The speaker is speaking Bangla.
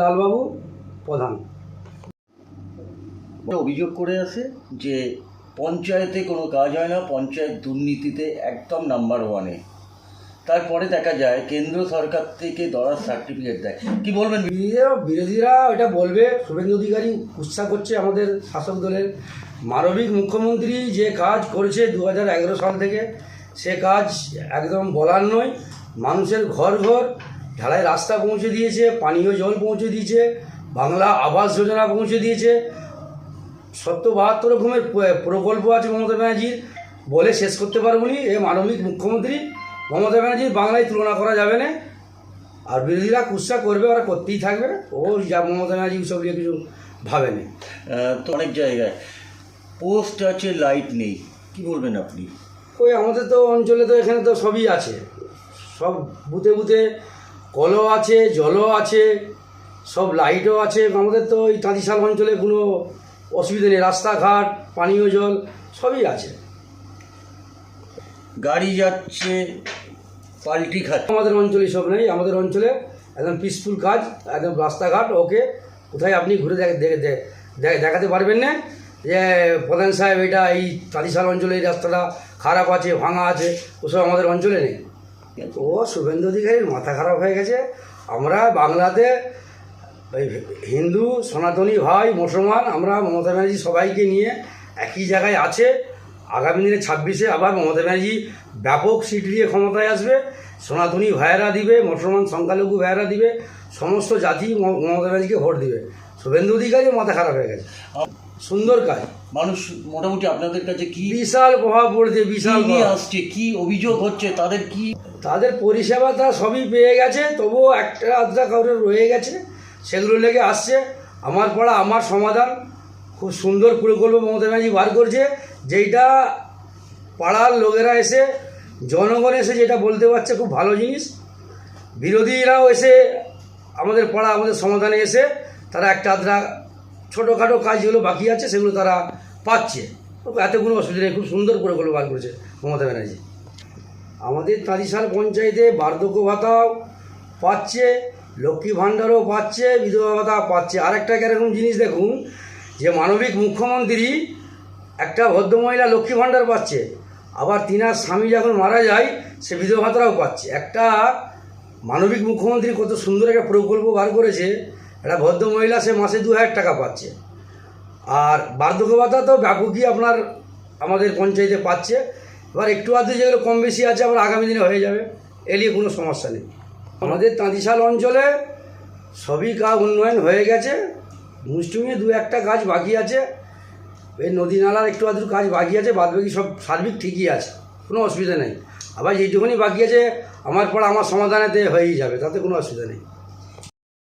লালবাবু প্রধান। অভিযোগ করে আছে যে পঞ্চায়েতে কোনো কাজ হয় না পঞ্চায়েত দুর্নীতিতে একদম নাম্বার ওয়ানে। তারপরে দেখা যায় কেন্দ্র সরকার থেকে দরার সার্টিফিকেট দেয়। কি বলবেন? বিরোধীরা বিরোধীরা এটা বলবে। শুভেন্দু অধিকারী উৎসাহ করছে আমাদের শাসক দলের। মানবিক মুখ্যমন্ত্রী যে কাজ করেছে দু হাজার এগারো সাল থেকে সে কাজ একদম বলার নয়। মানুষের ঘর ঘর ঢালাই রাস্তা পৌঁছে দিয়েছে পানীয় জল পৌঁছে দিয়েছে বাংলা আবাস যোজনা পৌঁছে দিয়েছে। সত্তর বাহাত্তর রকমের প্রকল্প আছে মমতা ব্যানার্জির বলে শেষ করতে পারব নি। এ মানবিক মুখ্যমন্ত্রী মমতা ব্যানার্জির বাংলায় তুলনা করা যাবে না। আর বিরোধীরা কুৎসা করবে ওরা করতেই থাকবে। ও যা মমতা ব্যানার্জি সব নিয়ে কিছু ভাবে না তো অনেক জায়গায়। পোস্ট আছে লাইট নেই। কি বলবেন আপনি? ওই আমাদের তো অঞ্চলে তো এখানে তো সবই আছে। সব বুথে বুথে কলও আছে জলও আছে সব লাইটও আছে। আমাদের তো ওই তাঁতিশাল অঞ্চলে কোনো অসুবিধা নেই। রাস্তাঘাট পানীয় জল সবই আছে। গাড়ি যাচ্ছে পাল্টি খাচ্ছে। আমাদের অঞ্চলে সব নেই। আমাদের অঞ্চলে একদম পিসফুল কাজ একদম রাস্তাঘাট। ওকে কোথায় আপনি ঘুরে দেখাতে পারবেন না। যে প্রধান সাহেব এটা এই তালিশাল অঞ্চলে এই রাস্তাটা খারাপ আছে ভাঙা আছে ওসব আমাদের অঞ্চলে নেই। ও, শুভেন্দু অধিকারীর মাথা খারাপ হয়ে গেছে। আমরা বাংলাতে, ওই হিন্দু, সনাতনী ভাই, মুসলমান, আমরা মমতা ব্যানার্জি সবাইকে নিয়ে একই জায়গায় আছে। আগামী দিনে ছাব্বিশে আবার মমতা ব্যানার্জি ব্যাপক সিট দিয়ে ক্ষমতায় আসবে। সনাতনী ভাইয়েরা দিবে, মুসলমান সংখ্যালঘু ভাইয়েরা দিবে, সমস্ত জাতি মমতা ব্যানার্জিকে ভোট দিবে। শুভেন্দু অধিকারী মাথা খারাপ হয়ে গেছে। সুন্দর কাজ। মানুষ মোটামুটি আপনাদের কাছে কি বিশাল প্রভাব পড়ছে বিশাল নিয়ে আসছে কি অভিযোগ হচ্ছে তাদের কি তাদের পরিষেবা তারা সবই পেয়ে গেছে তবুও একটা আধটা কাউরে রয়ে গেছে সেগুলো লেগে আসছে। আমার পড়া আমার সমাধান খুব সুন্দর প্রকল্প মমতা ব্যানার্জি বার করছে যেইটা পাড়ার লোকেরা এসে জনগণ এসে যেটা বলতে পারছে খুব ভালো জিনিস। বিরোধীরাও এসে আমাদের পাড়া আমাদের সমাধানে এসে তারা একটা আধটা ছোটোখাটো কাজ যেগুলো বাকি আছে, সেগুলো তারা পাচ্ছে। এত কোনো অসুবিধা নেই, খুব সুন্দর করে প্রকল্প বার করেছে মমতা ব্যানার্জি। আমাদের তাঁতিশাল পঞ্চায়েতে বার্ধক্য ভাতাও পাচ্ছে, লক্ষ্মী ভাণ্ডারও পাচ্ছে, বিধবা ভাতা পাচ্ছে। আরেকটা কীরকম জিনিস দেখুন, যে মানবিক মুখ্যমন্ত্রী একটা ভদ্রমহিলা লক্ষ্মী ভাণ্ডার পাচ্ছে, আবার তিনার স্বামী যখন মারা যায়, সে বিধবা ভাতাও পাচ্ছে। একটা মানবিক মুখ্যমন্ত্রী কত সুন্দর একটা প্রকল্প বার করেছে একটা ভদ্রমহিলা সে মাসে দু হাজার টাকা পাচ্ছে। আর বার্ধক্য ভাতা তো ব্যাপকই আপনার আমাদের পঞ্চায়েতে পাচ্ছে। এবার একটু আধটু যেগুলো কম বেশি আছে, আবার আগামী দিনে হয়ে যাবে, এ নিয়ে কোনো সমস্যা নেই। আমাদের তাঁতিশাল অঞ্চলে সবই কাজ উন্নয়ন হয়ে গেছে। মুষ্টিমে দু একটা কাজ বাকি আছে। এই নদী নালার একটু আধটু কাজ বাকি আছে বাদ বাকি সব সার্বিক ঠিকই আছে, কোনো অসুবিধা নেই। আবার যেইটুকুনি বাকি আছে, আমার পর আমার সমাধানেতে হয়েই যাবে, তাতে কোনো অসুবিধা নেই।